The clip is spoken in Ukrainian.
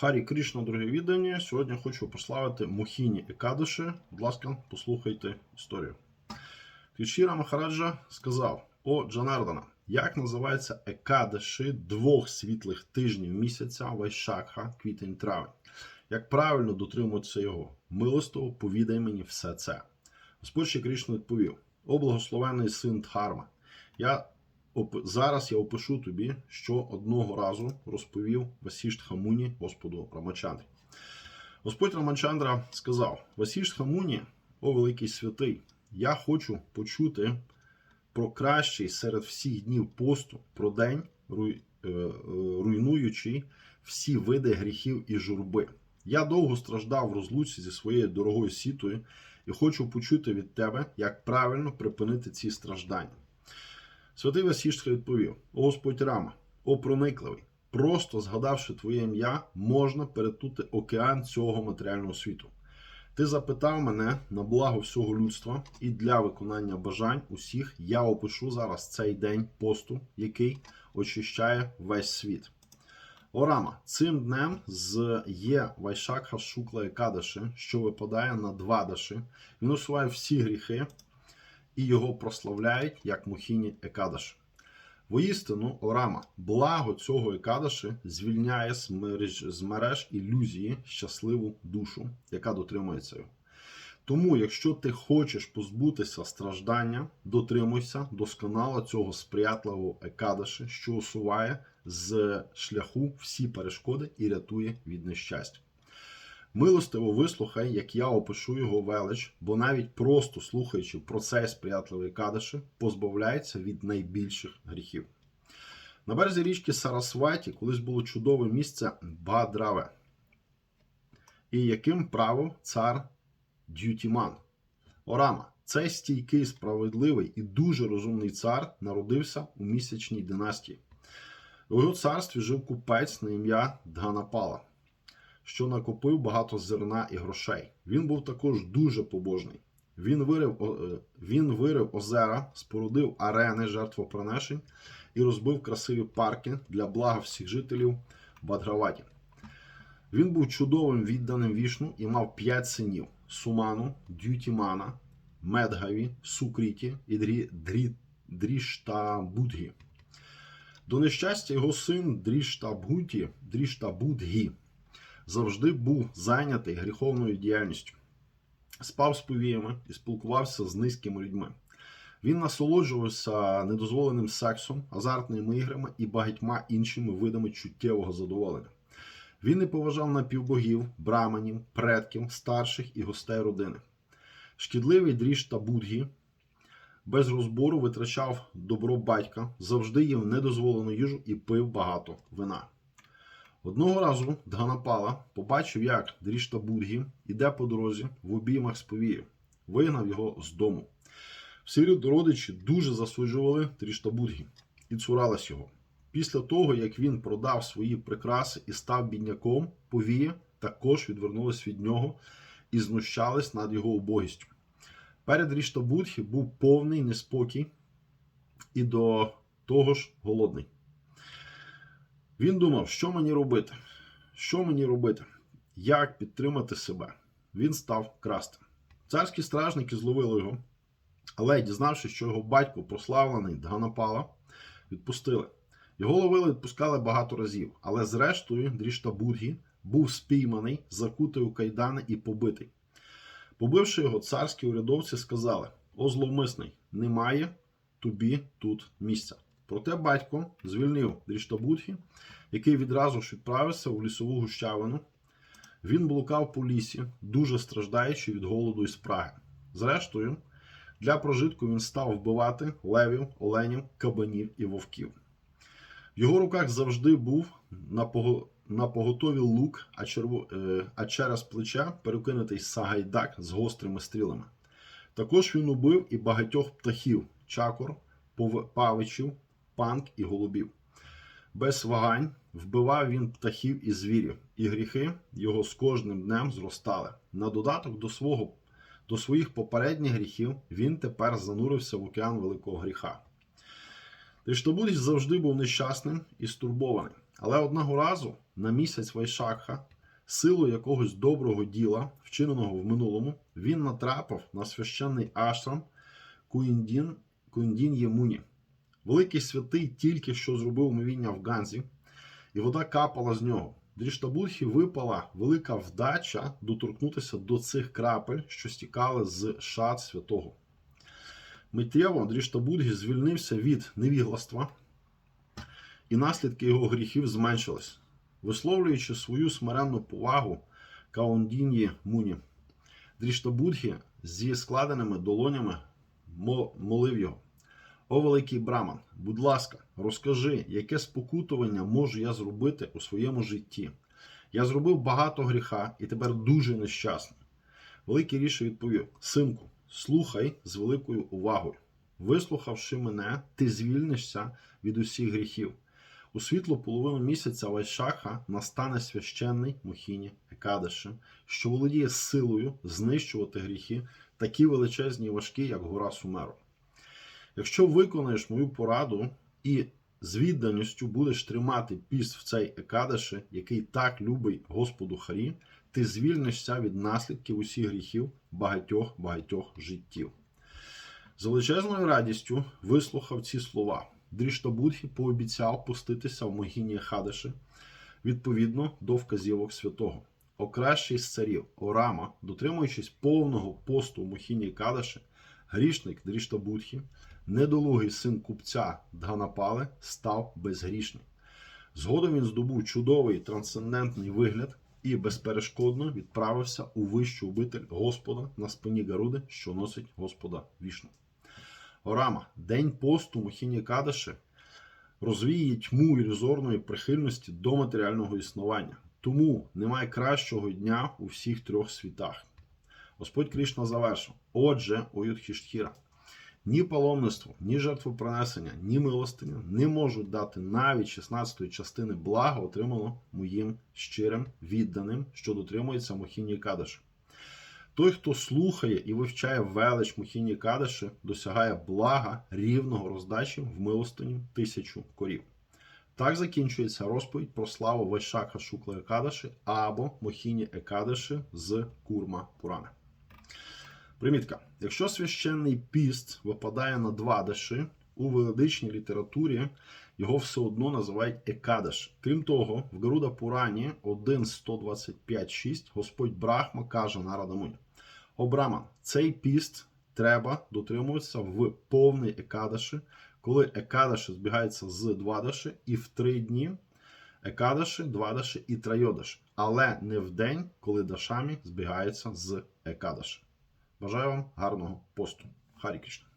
Харі Кришна, дорогі віддані. Сьогодні хочу прославити Мохіні Екадиші. Будь ласка, послухайте історію. Кішіра Махараджа сказав: О Джанардана, як називається Екадиші двох світлих тижнів місяця Вайшакха, квітень травень? Як правильно дотримуватися його? Милостиво повідай мені все це. Господь Шрі Кришна відповів: О благословений син Дхарма, я Зараз я опишу тобі, що одного разу розповів Васішт Хамуні Господу Рамачандрі. Господь Рамачандра сказав: Васішт Хамуні, о великий святий, я хочу почути про кращий серед всіх днів посту, про день, е, е, всі види гріхів і журби. Я довго страждав в розлуці зі своєю дорогою сітою і хочу почути від тебе, як правильно припинити ці страждання. Святий Васіштха відповів: Господь Рама, о проникливий, просто згадавши твоє ім'я, можна перетути океан цього матеріального світу. Ти запитав мене на благо всього людства, і для виконання бажань усіх я опишу зараз цей день посту, який очищає весь світ. О Рама, цим днем з є Вайшакха Шукла Екадаши, що випадає на два даши. Він усуває всі гріхи, і його прославляють як Мухіні Екадаши. Воістину, Орама, благо цього Екадаши звільняє з мереж ілюзії щасливу душу, яка дотримується його. Тому, якщо ти хочеш позбутися страждання, дотримуйся досконало цього сприятливого Екадаши, що усуває з шляху всі перешкоди і рятує від нещастя. Милостиво вислухай, як я опишу його велич, бо навіть просто слухаючи про цей сприятливий кадиші, позбавляється від найбільших гріхів. На березі річки Сарасваті колись було чудове місце Бадраве. І яким правив цар Дютіман. Орама, цей стійкий, справедливий і дуже розумний цар народився у місячній династії. У його царстві жив купець на ім'я Дганапала що накопив багато зерна і грошей. Він був також дуже побожний. Він вирив, е, він вирив озера, спорудив арени жертвоприношень і розбив красиві парки для блага всіх жителів Бадграваті. Він був чудовим відданим вішну і мав п'ять синів: Суману, Дютімана, Медгаві, Сукріті і Дрі, Дрі, Дріштабудгі. До нещастя, його син Дріштабуті, Дріштабудгі завжди був зайнятий гріховною діяльністю, спав з повіями і спілкувався з низькими людьми. Він насолоджувався недозволеним сексом, азартними іграми і багатьма іншими видами чуттєвого задоволення. Він не поважав напівбогів, браманів, предків, старших і гостей родини. Шкідливий дріж та будгі без розбору витрачав добро батька, завжди їв недозволену їжу і пив багато вина. Одного разу Дганапала побачив, як Дрішта Будгі іде по дорозі в обіймах з повією, вигнав його з дому. Всі родичі дуже засуджували Дрішта Будгі і цурались його. Після того, як він продав свої прикраси і став бідняком, повії також відвернулись від нього і знущались над його убогістю. Перед Рішта Будхі був повний неспокій і до того ж голодний. Він думав, що мені робити? Що мені робити? Як підтримати себе? Він став красти. Царські стражники зловили його, але, дізнавшись, що його батько прославлений Дганапала, відпустили. Його ловили, відпускали багато разів, але зрештою Дрішта Будгі був спійманий, закутий у кайдани і побитий. Побивши його, царські урядовці сказали: О, зловмисний, немає тобі тут місця. Проте батько звільнив Дріштабудхі, який відразу ж відправився в лісову гущавину. Він блукав по лісі, дуже страждаючи від голоду і спраги. Зрештою, для прожитку він став вбивати левів, оленів, кабанів і вовків. В його руках завжди був на поготові лук, а, черво... е, а через плече перекинутий сагайдак з гострими стрілами. Також він убив і багатьох птахів, чакор, павичів, панк і голубів. Без вагань вбивав він птахів і звірів, і гріхи його з кожним днем зростали. На додаток до свого до своїх попередніх гріхів він тепер занурився в океан великого гріха. Триштобудіч завжди був нещасним і стурбованим, Але одного разу на місяць Вайшакха, силою якогось доброго діла, вчиненого в минулому, він натрапив на священний ашрам Куіндін, Куіндін Ємуні. Великий святий тільки що зробив умивіння в Ганзі, і вода капала з нього. Дріштабудхі випала велика вдача доторкнутися до цих крапель, що стікали з шат святого. Миттєво Дріштабудгі звільнився від невігластва, і наслідки його гріхів зменшились, висловлюючи свою смиренну повагу Каундін'ї Муні. Дріштабудгі зі складеними долонями молив його. О великий Браман, будь ласка, розкажи, яке спокутування можу я зробити у своєму житті. Я зробив багато гріха і тепер дуже нещасний. Великий ріше відповів: Синку, слухай з великою увагою. Вислухавши мене, ти звільнишся від усіх гріхів. У світлу половину місяця Вайшаха настане священний Мохіні Екадеши, що володіє силою знищувати гріхи, такі величезні і важкі, як гора Сумеру. Якщо виконаєш мою пораду і з відданістю будеш тримати піст в цей Екадеши, який так любить Господу Харі, ти звільнишся від наслідків усіх гріхів багатьох багатьох життів. З величезною радістю вислухав ці слова. Дріштабудхі пообіцяв пуститися в могині Хадеши відповідно до вказівок святого. О кращий з царів Орама, дотримуючись повного посту в Мохіні Кадаши, грішник Дріштабудхі, недолугий син купця Дганапали, став безгрішним. Згодом він здобув чудовий трансцендентний вигляд і безперешкодно відправився у вищу обитель Господа на спині Гаруди, що носить Господа вішну. Орама, день посту Мохіні Кадаши розвіє тьму ілюзорної прихильності до матеріального існування. Тому немає кращого дня у всіх трьох світах. Господь Кришна завершив. Отже, о Юдхіштхіра, ні паломництво, ні жертвопринесення, ні милостиня не можуть дати навіть 16-ї частини блага, отриманого моїм щирим відданим, що дотримується Мохіні Кадаши. Той, хто слухає і вивчає велич Мохіні Кадаши, досягає блага рівного роздачі в милостині тисячу корів. Так закінчується розповідь про славу Вайшака Шукла Екадаши або Мохіні Екадаши з Курма Пурани. Примітка. Якщо священний піст випадає на два даши, у ведичній літературі його все одно називають Екадаш. Крім того, в Гаруда Пурані 1.125.6 Господь Брахма каже Нарадамуні. О Браман, цей піст треба дотримуватися в повний Екадаші, коли Екадаші збігаються з Двадаші, і в три дні Екадаші, Двадаші і Трайодаші, але не в день, коли Дашамі збігаються з Екадаші. Бажаю вам гарного посту. Харі Кришна.